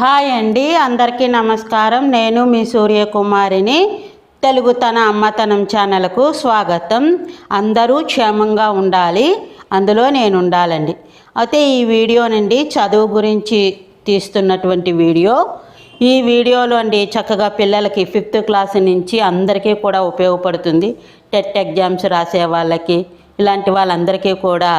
Hi అండి అందరికీ నమస్కారం. నేను మీ సూర్యకుమారిని. తెలుగు తన అమ్మతనం ఛానల్కు స్వాగతం. అందరూ క్షేమంగా ఉండాలి. అందులో నేను ఉండాలండి అయితే ఈ వీడియో నుండి చదువు గురించి తీస్తున్నటువంటి వీడియో. ఈ వీడియోలో అండి చక్కగా పిల్లలకి ఫిఫ్త్ క్లాస్ నుంచి అందరికీ కూడా ఉపయోగపడుతుంది. టెట్ ఎగ్జామ్స్ రాసే వాళ్ళకి ఇలాంటి వాళ్ళందరికీ కూడా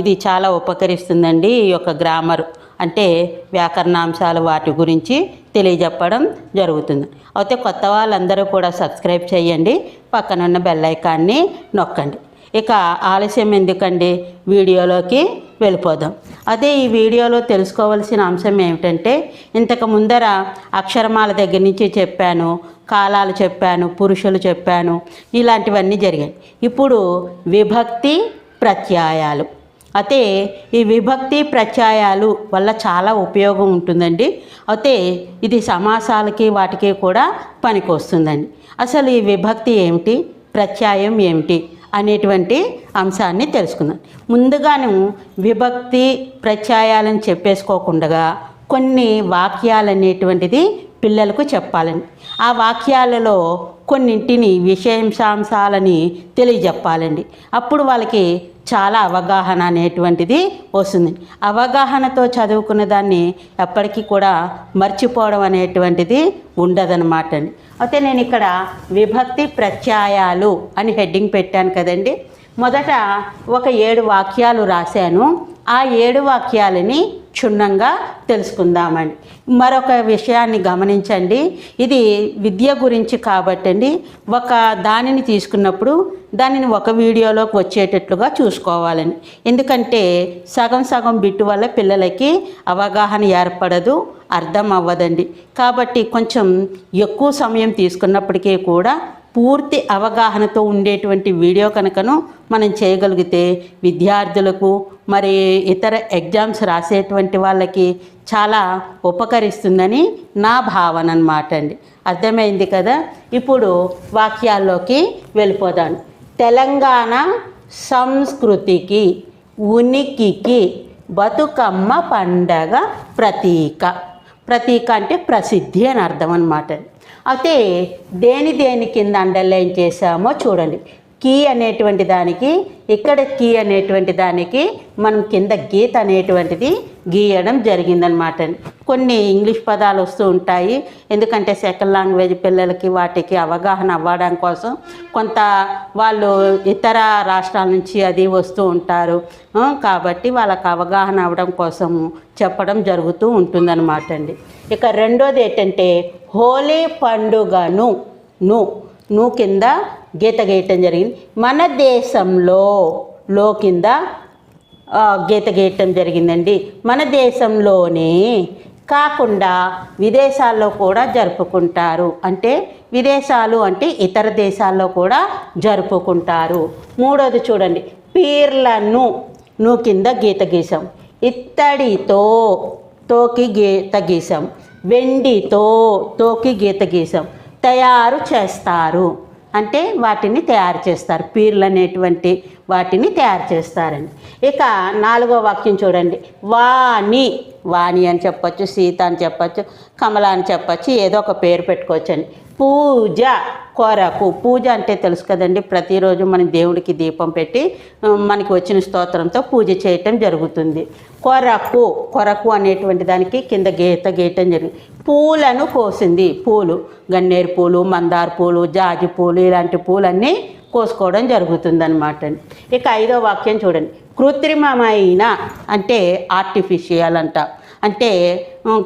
ఇది చాలా ఉపకరిస్తుందండి ఈ యొక్క గ్రామర్. అంటే వ్యాకరణాంశాలు వాటి గురించి తెలియజెప్పడం జరుగుతుంది. అయితే కొత్త వాళ్ళందరూ కూడా సబ్స్క్రైబ్ చేయండి. పక్కనున్న బెల్ ఐకాన్ని నొక్కండి. ఇక ఆలస్యం ఎందుకండి? వీడియోలోకి వెళ్ళిపోదాం. అదే ఈ వీడియోలో తెలుసుకోవాల్సిన అంశం ఏమిటంటే ఇంతకు ముందర అక్షరమాల దగ్గర నుంచి చెప్పాను కాలాలు చెప్పాను పురుషులు చెప్పాను ఇలాంటివన్నీ జరిగాయి. ఇప్పుడు విభక్తి ప్రత్యాయాలు. అయితే ఈ విభక్తి ప్రత్యయాలు వల్ల చాలా ఉపయోగం ఉంటుందండి. అయితే ఇది సమాసాలకి వాటికి కూడా పనికొస్తుందండి. అసలు ఈ విభక్తి ఏమిటి? ప్రత్యయం ఏమిటి? అనేటువంటి అంశాన్ని తెలుసుకుందాం. ముందుగాను విభక్తి ప్రత్యయాలను చెప్పేసుకోకుండా కొన్ని వాక్యాలు అనేటువంటిది పిల్లలకు చెప్పాలని. ఆ వాక్యాలలో కొన్నింటిని విషయాంశాంశాలని తెలియజెప్పాలండి. అప్పుడు వాళ్ళకి చాలా అవగాహన అనేటువంటిది వస్తుంది. అవగాహనతో చదువుకున్న దాన్ని ఎప్పటికీ కూడా మర్చిపోవడం అనేటువంటిది ఉండదనమాట అండి అయితే నేను ఇక్కడ విభక్తి ప్రత్యయాలు అని హెడ్డింగ్ పెట్టాను కదండి. మొదట ఒక ఏడు వాక్యాలు రాశాను. ఆ ఏడు వాక్యాలని క్షుణ్ణంగా తెలుసుకుందామండి. మరొక విషయాన్ని గమనించండి. ఇది విద్య గురించి కాబట్టండి. ఒక దానిని తీసుకున్నప్పుడు దానిని ఒక వీడియోలోకి వచ్చేటట్లుగా చూసుకోవాలని ఎందుకంటే సగం సగం బిట్టు వల్ల పిల్లలకి అవగాహన ఏర్పడదు అర్థం అవ్వదండి. కాబట్టి కొంచెం ఎక్కువ సమయం తీసుకున్నప్పటికీ కూడా పూర్తి అవగాహనతో ఉండేటువంటి వీడియో కనుకను మనం చేయగలిగితే విద్యార్థులకు మరి ఇతర ఎగ్జామ్స్ రాసేటువంటి వాళ్ళకి చాలా ఉపకరిస్తుందని నా భావన అనమాట అండి. అర్థమైంది కదా? ఇప్పుడు వాక్యాల్లోకి వెళ్ళిపోదాం. తెలంగాణ సంస్కృతికి ఉనికికి బతుకమ్మ పండగ ప్రతీక. ప్రతీక అంటే ప్రసిద్ధి అని అర్థం అనమాట అయితే దేని దేని కింద అండర్లైన్ చేసామో చూడండి. కీ అనేటువంటి దానికి ఇక్కడ కీ అనేటువంటి దానికి మనం కింద గీత అనేటువంటిది గీయడం జరిగిందనమాట కొన్ని ఇంగ్లీష్ పదాలు వస్తూ ఉంటాయి. ఎందుకంటే సెకండ్ లాంగ్వేజ్ పిల్లలకి వాటికి అవగాహన అవ్వడం కోసం కొంత వాళ్ళు ఇతర రాష్ట్రాల నుంచి అది వస్తూ ఉంటారు. కాబట్టి వాళ్ళకి అవగాహన అవ్వడం కోసం చెప్పడం జరుగుతూ ఉంటుందన్నమాట అండి. ఇక రెండోది ఏంటంటే హోలీ పండుగను ను నువ్వు కింద గీత గీయటం జరిగింది. మన దేశంలో లో కింద గీత గీయటం జరిగిందండి. మన దేశంలోనే కాకుండా విదేశాల్లో కూడా జరుపుకుంటారు. అంటే విదేశాలు అంటే ఇతర దేశాల్లో కూడా జరుపుకుంటారు. మూడోది చూడండి. పీర్లను నువ్వు కింద గీత గీసాం. ఇత్తడితో తోకి గీత గీసాం. వెండితో తోకి గీత గీసాం. తయారు చేస్తారు. అంటే వాటిని తయారు చేస్తారు. పీర్లు అనేటువంటి వాటిని తయారు చేస్తారండి ఇక నాలుగో వాక్యం చూడండి. వాణి. వాణి అని చెప్పచ్చు సీత అని చెప్పచ్చు కమల అని చెప్పొచ్చు ఏదో ఒక పేరు పెట్టుకోవచ్చండి. పూజ. కొరకు పూజ అంటే తెలుసు కదండి. ప్రతిరోజు మనం దేవుడికి దీపం పెట్టి మనకి వచ్చిన స్తోత్రంతో పూజ చేయటం జరుగుతుంది. కొరకు కొరకు అనేటువంటి దానికి కింద గీత గీయటం జరిగింది పూలను కోసింది పూలు. గన్నేరు పూలు మందార పూలు జాజి పూలు ఇలాంటి పూలన్నీ కోసుకోవడం జరుగుతుందన్నమాట ఇక ఐదో వాక్యం చూడండి. కృత్రిమమైన అంటే ఆర్టిఫిషియల్ అంట. అంటే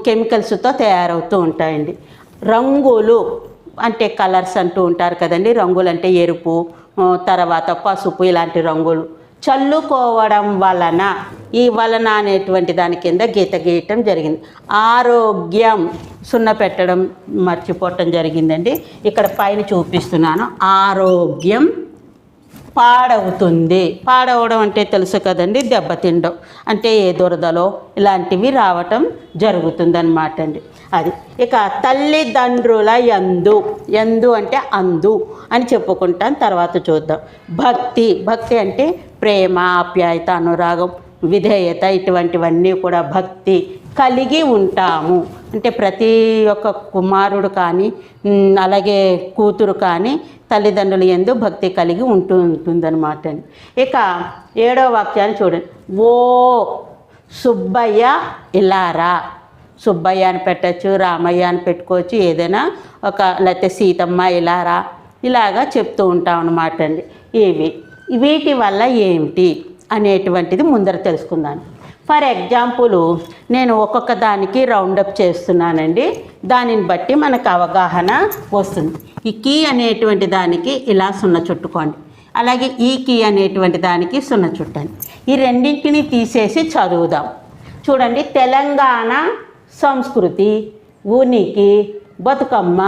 కెమికల్స్తో తయారవుతూ ఉంటాయండి. రంగులు అంటే కలర్స్ అంటూ ఉంటారు కదండి రంగులు అంటే ఎరుపు తర్వాత పసుపు ఇలాంటి రంగులు. చల్లుకోవడం వలన ఈ వలన అనేటువంటి దాని కింద గీత గీయటం జరిగింది. ఆరోగ్యం సున్న పెట్టడం మర్చిపోవటం జరిగిందండి. ఇక్కడ పైన చూపిస్తున్నాను. ఆరోగ్యం పాడవుతుంది. పాడవడం అంటే తెలుసు కదండి దెబ్బతిండం అంటే ఏ దురదలో ఇలాంటివి రావటం జరుగుతుందన్నమాట అండి. అది ఇక తల్లిదండ్రుల యందు. యందు అంటే అందు అని చెప్పుకుంటాం తర్వాత చూద్దాం. భక్తి. భక్తి అంటే ప్రేమ ఆప్యాయత అనురాగం. విధేయత ఇటువంటివన్నీ కూడా భక్తి కలిగి ఉంటాము. అంటే ప్రతి ఒక్క కుమారుడు కానీ అలాగే కూతురు కానీ తల్లిదండ్రులు ఎందు భక్తి కలిగి ఉంటూ ఉంటుందన్నమాట అండి. ఇక ఏడో వాక్యాన్ని చూడండి. ఓ సుబ్బయ్య ఇలారా సుబ్బయ్య అని పెట్టచ్చు రామయ్య అని పెట్టుకోవచ్చు ఏదైనా ఒక లేకపోతే సీతమ్మ ఇలారా ఇలాగా చెప్తూ ఉంటాం అన్నమాట అండి. ఇవి వీటి వల్ల ఏమిటి? అనేటువంటిది ముందర తెలుసుకుందాను ఫర్ ఎగ్జాంపుల్ నేను ఒక్కొక్క దానికి రౌండప్ చేస్తున్నానండి. దానిని బట్టి మనకు అవగాహన వస్తుంది. ఈ కీ అనేటువంటి దానికి ఇలా సున్న చుట్టుకోండి. అలాగే ఈ కీ అనేటువంటి దానికి సున్న చుట్టండి. ఈ రెండింటిని తీసేసి చదువుదాం. చూడండి తెలంగాణ సంస్కృతి ఉనికి బతుకమ్మ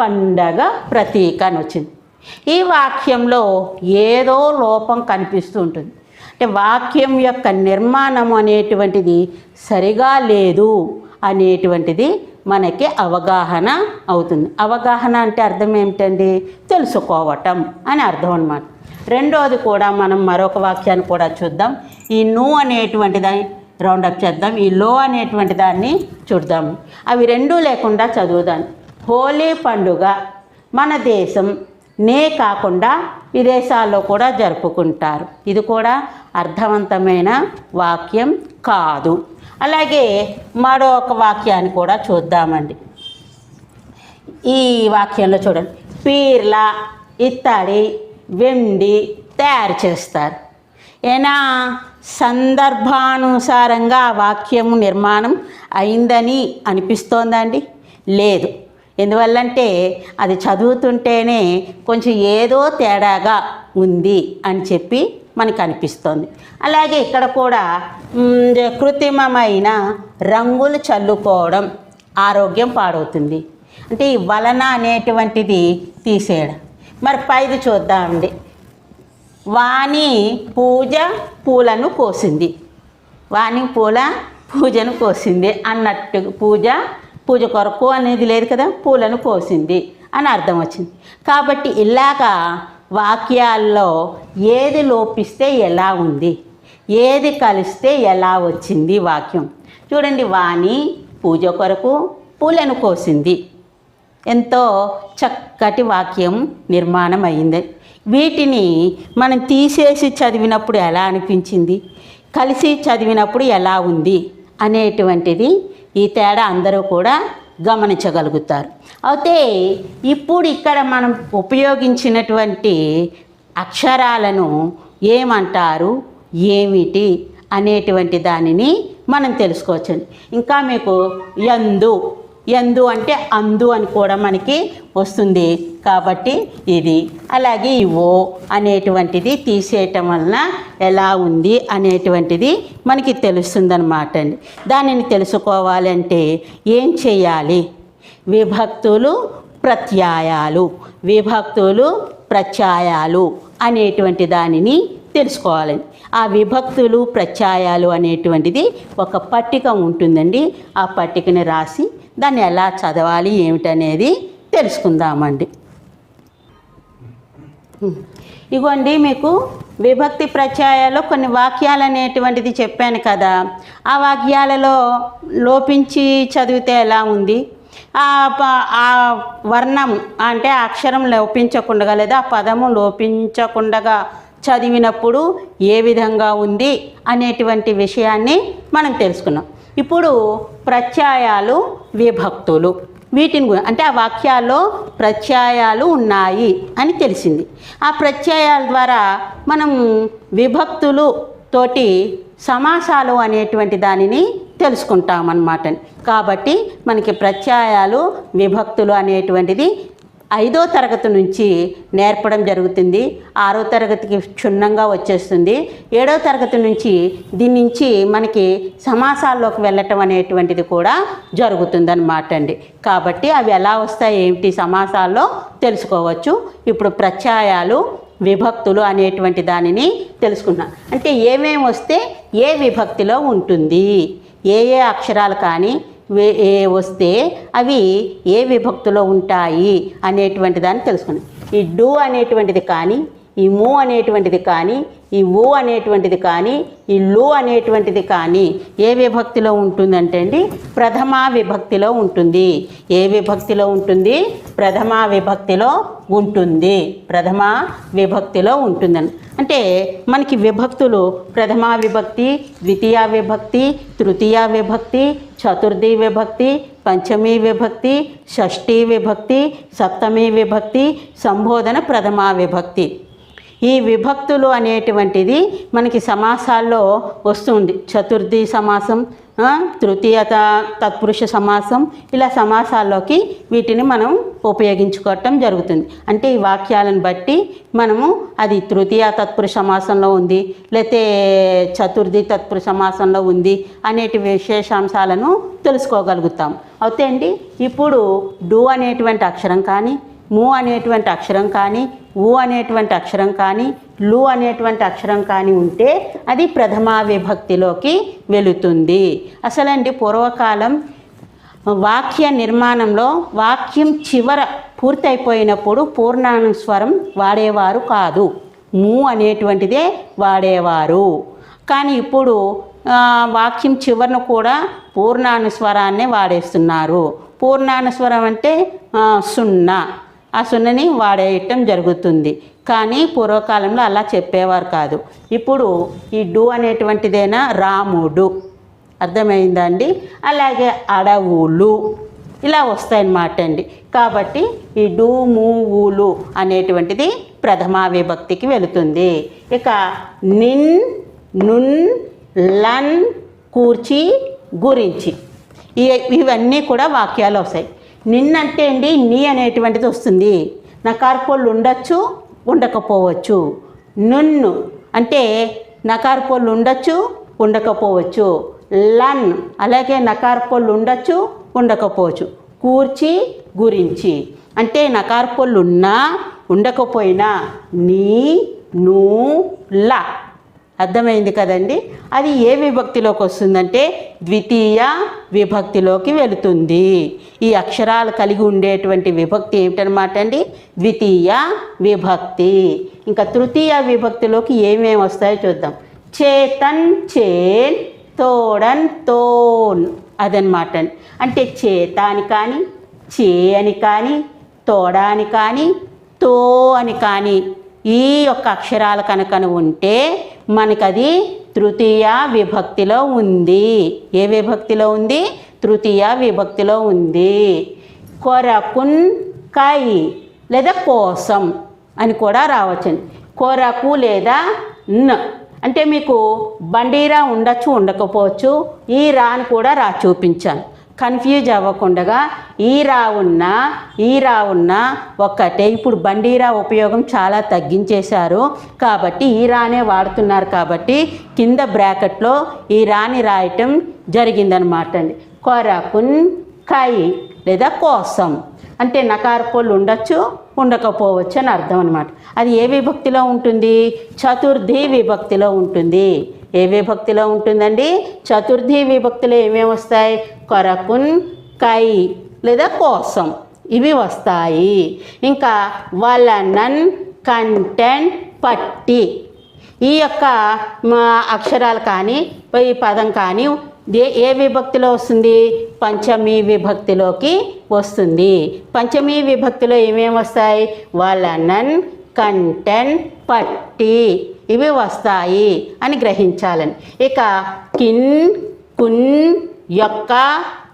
పండగ ప్రతీక అని వచ్చింది. ఈ వాక్యంలో ఏదో లోపం కనిపిస్తూ ఉంటుంది. అంటే వాక్యం యొక్క నిర్మాణం అనేటువంటిది సరిగా లేదు అనేటువంటిది మనకి అవగాహన అవుతుంది. అవగాహన అంటే అర్థం ఏమిటండి? తెలుసుకోవటం అని అర్థం అనమాట రెండోది కూడా మనం మరొక వాక్యాన్ని కూడా చూద్దాం. ఈ ను అనేటువంటి దాన్ని రౌండప్ చేద్దాం. ఈ లో అనేటువంటి దాన్ని చూద్దాము అవి రెండూ లేకుండా చదువుదాం. హోలీ పండుగ మన దేశం నే కాకుండా విదేశాల్లో కూడా జరుపుకుంటారు. ఇది కూడా అర్థవంతమైన వాక్యం కాదు. అలాగే మరొక వాక్యాన్ని కూడా చూద్దామండి. ఈ వాక్యంలో చూడండి. పీర్ల ఇత్తడి వెండి తయారు చేస్తారు. ఏనా? సందర్భానుసారంగా వాక్యము నిర్మాణం అయిందని అనిపిస్తోందండి? లేదు. ఎందువల్లంటే అది చదువుతుంటేనే కొంచెం ఏదో తేడాగా ఉంది అని చెప్పి మనకు అనిపిస్తోంది అలాగే ఇక్కడ కూడా కృత్రిమమైన రంగులు చల్లుకోవడం ఆరోగ్యం పాడవుతుంది. అంటే ఈ వలన అనేటువంటిది తీసేయడం. మరి పైది చూద్దామండి. వాణి పూజ పూలను కోసింది. వాణి పూల పూజను కోసింది అన్నట్టు పూజ పూజ కొరకు అనేది లేదు కదా పూలను కోసింది అని అర్థం వచ్చింది. కాబట్టి ఇలాగా వాక్యాల్లో ఏది లోపిస్తే ఎలా ఉంది? ఏది కలిస్తే ఎలా వచ్చింది వాక్యం? చూడండి వాణి పూజ కొరకు పూలను కోసింది. ఎంతో చక్కటి వాక్యం నిర్మాణం అయింది వీటిని మనం తీసేసి చదివినప్పుడు ఎలా అనిపించింది? కలిసి చదివినప్పుడు ఎలా ఉంది? అనేటువంటిది ఈ తేడా అందరూ కూడా గమనించగలుగుతారు. అయితే ఇప్పుడు ఇక్కడ మనం ఉపయోగించినటువంటి అక్షరాలను ఏమంటారు ఏమిటి అనేటువంటి దానిని మనం తెలుసుకోవచ్చండి. ఇంకా మీకు యందు ఎందు అంటే అందు అని కూడా మనకి వస్తుంది. కాబట్టి ఇది. అలాగే ఈ ఓ అనేటువంటిది తీసేయటం వలన ఎలా ఉంది అనేటువంటిది మనకి తెలుస్తుందన్నమాట అండి. దానిని తెలుసుకోవాలంటే ఏం చేయాలి? విభక్తులు ప్రత్యాయాలు. విభక్తులు ప్రత్యాయాలు అనేటువంటి దానిని తెలుసుకోవాలండి ఆ విభక్తులు ప్రత్యాయాలు అనేటువంటిది ఒక పట్టిక ఉంటుందండి. ఆ పట్టికని రాసి దాన్ని ఎలా చదవాలి ఏమిటనేది తెలుసుకుందామండి. ఇగోండి మీకు విభక్తి ప్రత్యయాల్లో కొన్ని వాక్యాలు అనేటువంటిది చెప్పాను కదా. ఆ వాక్యాలలో లోపించి చదివితే ఎలా ఉంది? ఆ ప- ఆ వర్ణం అంటే అక్షరం లోపించకుండా లేదా ఆ పదము లోపించకుండా చదివినప్పుడు ఏ విధంగా ఉంది అనేటువంటి విషయాన్ని మనం తెలుసుకున్నాం. ఇప్పుడు ప్రత్యయాలు విభక్తులు. వీటిని అంటే ఆ వాక్యాల్లో ప్రత్యయాలు ఉన్నాయి అని తెలిసింది. ఆ ప్రత్యయాల ద్వారా మనం విభక్తులు తోటి సమాసాలు అనేటువంటి దానిని తెలుసుకుంటామన్నమాట. కాబట్టి మనకి ప్రత్యయాలు విభక్తులు అనేటువంటిది ఐదో తరగతి నుంచి నేర్పడం జరుగుతుంది. ఆరో తరగతికి క్షుణ్ణంగా వచ్చేస్తుంది. ఏడో తరగతి నుంచి దీని నుంచి మనకి సమాసాల్లోకి వెళ్ళటం అనేటువంటిది కూడా జరుగుతుందన్నమాట అండి. కాబట్టి అవి ఎలా వస్తాయి ఏమిటి సమాసాల్లో తెలుసుకోవచ్చు. ఇప్పుడు ప్రత్యయాలు విభక్తులు అనేటువంటి దానిని తెలుసుకున్నాం అంటే ఏమేమి వస్తే ఏ విభక్తిలో ఉంటుంది? ఏ ఏ అక్షరాలు కానీ వే- ఏ వస్తే అవి ఏ విభక్తిలో ఉంటాయి అనేటువంటి దాన్ని తెలుసుకున్నాం. ఈ డు అనేటువంటిది కానీ ఈ మూ అనేటువంటిది కానీ ఈ ఊ అనేటువంటిది కానీ ఈ లు అనేటువంటిది కానీ ఏ విభక్తిలో ఉంటుందంటే అండి? ప్రథమా విభక్తిలో ఉంటుంది. ఏ విభక్తిలో ఉంటుంది? ప్రథమా విభక్తిలో ఉంటుంది. ప్రథమా విభక్తిలో ఉంటుందని. అంటే మనకి విభక్తులు ప్రథమా విభక్తి ద్వితీయ విభక్తి తృతీయ విభక్తి చతుర్థి విభక్తి పంచమీ విభక్తి షష్ఠీ విభక్తి సప్తమీ విభక్తి సంబోధన ప్రథమా విభక్తి. ఈ విభక్తులు అనేటువంటిది మనకి సమాసాల్లో వస్తుంది. చతుర్థి సమాసం తృతీయ తత్పురుష సమాసం ఇలా సమాసాల్లోకి వీటిని మనం ఉపయోగించుకోవటం జరుగుతుంది. అంటే ఈ వాక్యాలను బట్టి మనము అది తృతీయ తత్పురుష సమాసంలో ఉంది లేతే చతుర్థి తత్పురుష సమాసంలో ఉంది అనేటి విశేషాంశాలను తెలుసుకోగలుగుతాం. అవుతే అండి ఇప్పుడు డు అనేటువంటి అక్షరం కానీ ము అనేటువంటి అక్షరం కానీ ఊ అనేటువంటి అక్షరం కానీ లు అనేటువంటి అక్షరం కానీ ఉంటే అది ప్రథమా విభక్తిలోకి వెళుతుంది. అసలండి పూర్వకాలం వాక్య నిర్మాణంలో వాక్యం చివర పూర్తయిపోయినప్పుడు పూర్ణానుస్వరం వాడేవారు కాదు. ము అనేటువంటిదే వాడేవారు. కానీ ఇప్పుడు వాక్యం చివరను కూడా పూర్ణానుస్వరాన్నే వాడేస్తున్నారు. పూర్ణానుస్వరం అంటే సున్నా. ఆ సున్నని వాడేయటం జరుగుతుంది. కానీ పూర్వకాలంలో అలా చెప్పేవారు కాదు. ఇప్పుడు ఈ డు అనేటువంటిదేనా? రాముడు. అర్థమైందా అండి? అలాగే అడవులు ఇలా వస్తాయన్నమాట అండి కాబట్టి ఈ డు మూవులు ఊలు అనేటువంటిది ప్రథమా విభక్తికి వెళుతుంది. ఇక నిన్ నున్ లన్ కూర్చి గురించి. ఇవన్నీ కూడా వాక్యాలు వస్తాయి. నిన్నంటే అండి నీ అనేటువంటిది వస్తుంది. నకార్పోళ్ళు ఉండొచ్చు ఉండకపోవచ్చు. నున్ను అంటే నకార్పోళ్ళు ఉండొచ్చు ఉండకపోవచ్చు. లన్ అలాగే నకార్పోళ్ళు ఉండొచ్చు ఉండకపోవచ్చు. కూర్చి గురించి. అంటే నకార్పోళ్ళు ఉన్నా ఉండకపోయినా నీ ను లా. అర్థమైంది కదండి? అది ఏ విభక్తిలోకి వస్తుందంటే ద్వితీయ విభక్తిలోకి వెళుతుంది. ఈ అక్షరాలు కలిగి ఉండేటువంటి విభక్తి ఏమిటనమాట అండి? ద్వితీయ విభక్తి. ఇంకా తృతీయ విభక్తిలోకి ఏమేమి వస్తాయో చూద్దాం. చేతన్ చేన్ తోడన్ తోన్ అదనమాట అండి. అంటే చేత అని కానీ చే అని కానీ తోడ అని కానీ తో అని కానీ ఈ యొక్క అక్షరాలు కనుక ఉంటే మనకది తృతీయ విభక్తిలో ఉంది. ఏ విభక్తిలో ఉంది? తృతీయ విభక్తిలో ఉంది. కొరకున్ కై లేదా కోసం అని కూడా రావచ్చండి. కొరకు లేదా న్. అంటే మీకు బండీరా ఉండొచ్చు ఉండకపోవచ్చు. ఈ రా అని కూడా రా చూపించాను. కన్ఫ్యూజ్ అవ్వకుండా ఈ రా ఉన్న ఈ రా ఉన్న ఒక్కటే. ఇప్పుడు బండీరా ఉపయోగం చాలా తగ్గించేశారు. కాబట్టి ఈ రానే వాడుతున్నారు కాబట్టి కింద బ్రాకెట్లో ఈ రాని రాయటం జరిగిందనమాట అండి. కొరకున్ కై లేదా కోసం. అంటే నకారపోళ్ళు ఉండొచ్చు ఉండకపోవచ్చు అని అర్థం అనమాట అది ఏ విభక్తిలో ఉంటుంది? చతుర్థి విభక్తిలో ఉంటుంది. ఏ విభక్తిలో ఉంటుందండి? చతుర్థి విభక్తిలో ఏమేమి వస్తాయి? కొరకున్ కై లేదా కోసం ఇవి వస్తాయి. ఇంకా వలనన్ కంటెంట్ పట్టి. ఈ యొక్క మా అక్షరాలు కానీ ఈ పదం కానీ ఏ ఏ విభక్తిలో వస్తుంది? పంచమీ విభక్తిలోకి వస్తుంది. పంచమీ విభక్తిలో ఏమేమి వస్తాయి? వలనన్ కంటెన్ పట్టి. ఇవి వస్తాయి అని గ్రహించాలని. ఇక కిన్ కున్ యొక్క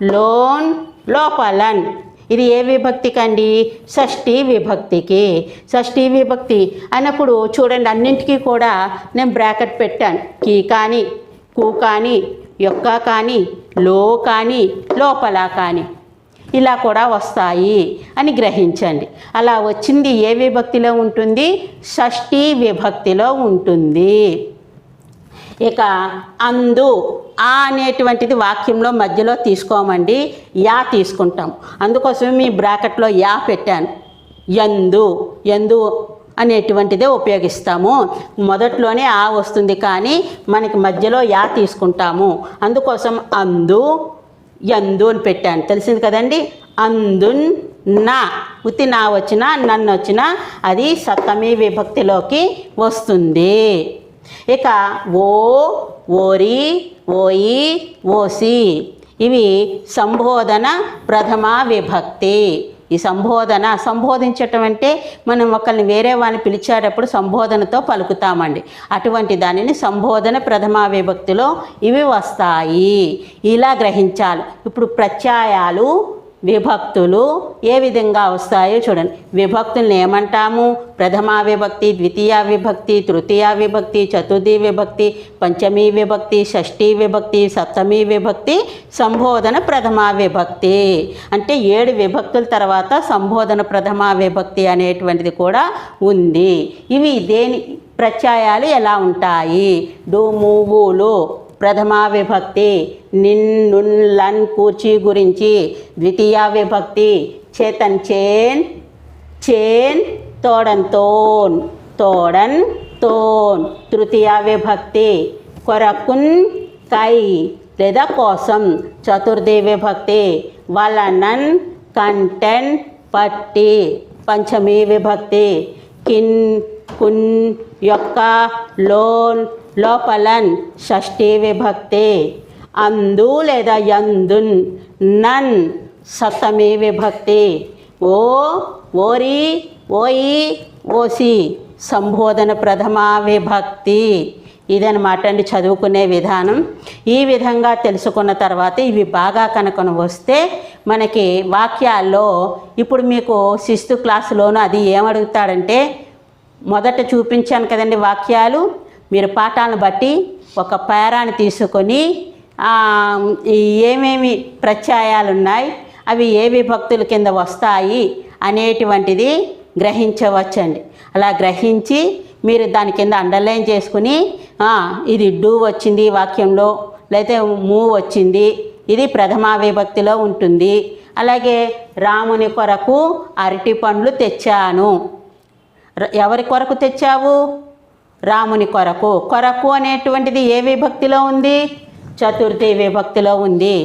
లోన్ లోపలన్. ఇది ఏ విభక్తికి అండి షష్ఠీ విభక్తికి. షష్ఠీ విభక్తి అన్నప్పుడు చూడండి అన్నింటికీ కూడా నేను బ్రాకెట్ పెట్టాను. కీ కానీ కూ కానీ యొక్క కానీ లో కానీ లోపల కానీ ఇలా కూడా వస్తాయి అని గ్రహించండి. అలా వచ్చింది ఏ విభక్తిలో ఉంటుంది? షష్ఠీ విభక్తిలో ఉంటుంది. ఇక అందు ఆ అనేటువంటిది వాక్యంలో మధ్యలో తీసుకోమండి. యా తీసుకుంటాం. అందుకోసమే మీ బ్రాకెట్లో యా పెట్టాను. ఎందు ఎందు అనేటువంటిదే ఉపయోగిస్తాము. మొదట్లోనే ఆ వస్తుంది కానీ మనకి మధ్యలో యా తీసుకుంటాము. అందుకోసం అందు ఎందు అని పెట్టాను. తెలిసింది కదండి? అందున్ నా. ఉత్తి నా వచ్చినా నన్ను వచ్చినా అది సప్తమి విభక్తిలోకి వస్తుంది. ఇక ఓ ఓరి ఓయి ఓసి. ఇవి సంబోధన ప్రథమ విభక్తి. ఈ సంబోధన సంబోధించటం అంటే మనం ఒకరిని వేరే వాళ్ళని పిలిచేటప్పుడు సంబోధనతో పలుకుతామండి. అటువంటి దానిని సంబోధన ప్రథమా విభక్తిలో ఇవి వస్తాయి. ఇలా గ్రహించాలి. ఇప్పుడు ప్రత్యయాలు విభక్తులు ఏ విధంగా వస్తాయో చూడండి. విభక్తుల్ని ఏమంటాము? ప్రథమా విభక్తి ద్వితీయ విభక్తి తృతీయ విభక్తి చతుర్థి విభక్తి పంచమీ విభక్తి షష్ఠీ విభక్తి సప్తమీ విభక్తి సంబోధన ప్రథమా విభక్తి. అంటే ఏడు విభక్తుల తర్వాత సంబోధన ప్రథమా విభక్తి అనేటువంటిది కూడా ఉంది. ఇవి దేని ప్రత్యయాలు ఎలా ఉంటాయి? డు మూవులు ప్రథమా విభక్తి నిన్నున్ లన్ కూర్చి గురించి ద్వితీయ విభక్తి చేతన్ చేన్ చేన్ తోడన్ తోన్ తోడన్ తోన్ తృతీయ విభక్తి కొరకున్ కై లేదా కోసం చతుర్థి విభక్తి వలనన్ కంటెన్ పట్టి పంచమీ విభక్తి కిన్ కున్ యొక్క లోన్ లోపలన్ షష్ఠీ విభక్తి అందు లేదా యందున్ నన్ సప్తమి విభక్తి ఓ ఓరి ఓయి ఓసి సంబోధన ప్రథమ విభక్తి ఇదనమాట అండి చదువుకునే విధానం. ఈ విధంగా తెలుసుకున్న తర్వాత ఇవి బాగా కనుకొని వస్తే మనకి వాక్యాల్లో ఇప్పుడు మీకు సిక్స్త్ క్లాసులోను అది ఏమడుగుతాడంటే మొదట చూపించాను కదండి వాక్యాలు. మీరు పాఠాలను బట్టి ఒక పేరాన్ని తీసుకొని ఏమేమి ప్రత్యయాలు ఉన్నాయి అవి ఏ విభక్తుల కింద వస్తాయి అనేటువంటిది గ్రహించవచ్చండి. అలా గ్రహించి మీరు దాని కింద అండర్లైన్ చేసుకుని ఇది డూ వచ్చింది వాక్యంలో లేకపోతే మూ వచ్చింది ఇది ప్రథమా విభక్తిలో ఉంటుంది. అలాగే రాముని కొరకు అరటి పండ్లు తెచ్చాను. ఎవరి కొరకు తెచ్చావు? రాముని కొరకు. కొరకు అనేటువంటిది ఏ విభక్తిలో ఉంది? చతుర్థి విభక్తిలో ఉంది.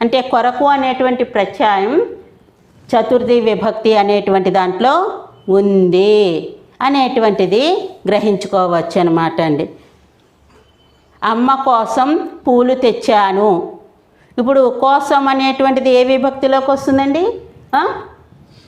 అంటే కొరకు అనేటువంటి ప్రత్యయం చతుర్థి విభక్తి అనేటువంటి దాంట్లో ఉంది అనేటువంటిది గ్రహించుకోవచ్చు అనమాట అండి. అమ్మ కోసం పూలు తెచ్చాను. ఇప్పుడు కోసం అనేటువంటిది ఏ విభక్తిలోకి వస్తుందండి?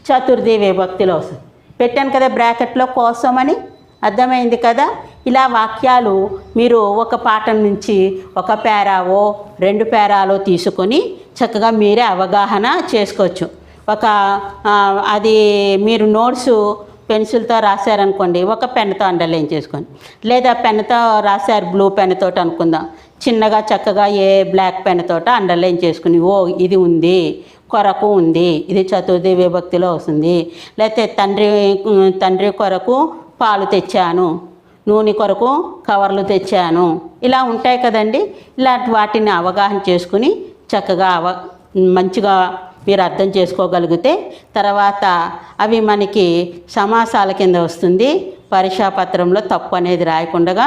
చతుర్థి విభక్తిలో వస్తుంది. పెట్టాను కదా బ్రాకెట్లో కోసం అని? అర్థమైంది కదా? ఇలా వాక్యాలు మీరు ఒక పాఠం నుంచి ఒక పేరావో రెండు పేరాలో తీసుకొని చక్కగా మీరే అవగాహన చేసుకోవచ్చు. ఒక అది మీరు నోట్స్ పెన్సిల్తో రాశారనుకోండి ఒక పెన్తో అండర్లైన్ చేసుకోండి. లేదా పెన్తో రాశారు బ్లూ పెన్తో అనుకుందాం. చిన్నగా చక్కగా ఏ బ్లాక్ పెన్ తోట అండర్లైన్ చేసుకుని ఓ ఇది ఉంది కొరకు ఉంది ఇది చతుర్థి విభక్తిలో వస్తుంది. లేకపోతే తండ్రి తండ్రి కొరకు పాలు తెచ్చాను నూనె కొరకు కవర్లు తెచ్చాను. ఇలా ఉంటాయి కదండి. ఇలాంటి వాటిని అవగాహన చేసుకుని చక్కగా అవ మంచిగా మీరు అర్థం చేసుకోగలిగితే తర్వాత అవి మనకి సమాసాల కింద వస్తుంది. పరీక్షాపత్రంలో తప్పు అనేది రాయకుండా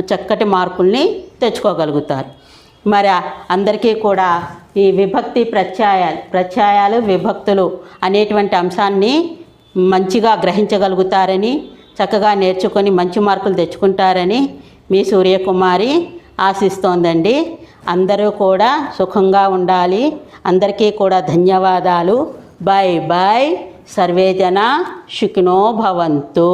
చక్కటి మార్కుల్ని తెచ్చుకోగలుగుతారు. మరి అందరికీ కూడా ఈ విభక్తి ప్రత్యయాలు ప్రత్యయాలు విభక్తులు అనేటువంటి అంశాన్ని మంచిగా గ్రహించగలుగుతారని చక్కగా నేర్చుకొని మంచి మార్కులు తెచ్చుకుంటారని మీ సూర్యకుమారి ఆశిస్తోందండి. అందరూ కూడా సుఖంగా ఉండాలి. అందరికీ కూడా ధన్యవాదాలు. బాయ్ బాయ్ సర్వేజన శుకినో భవంతు.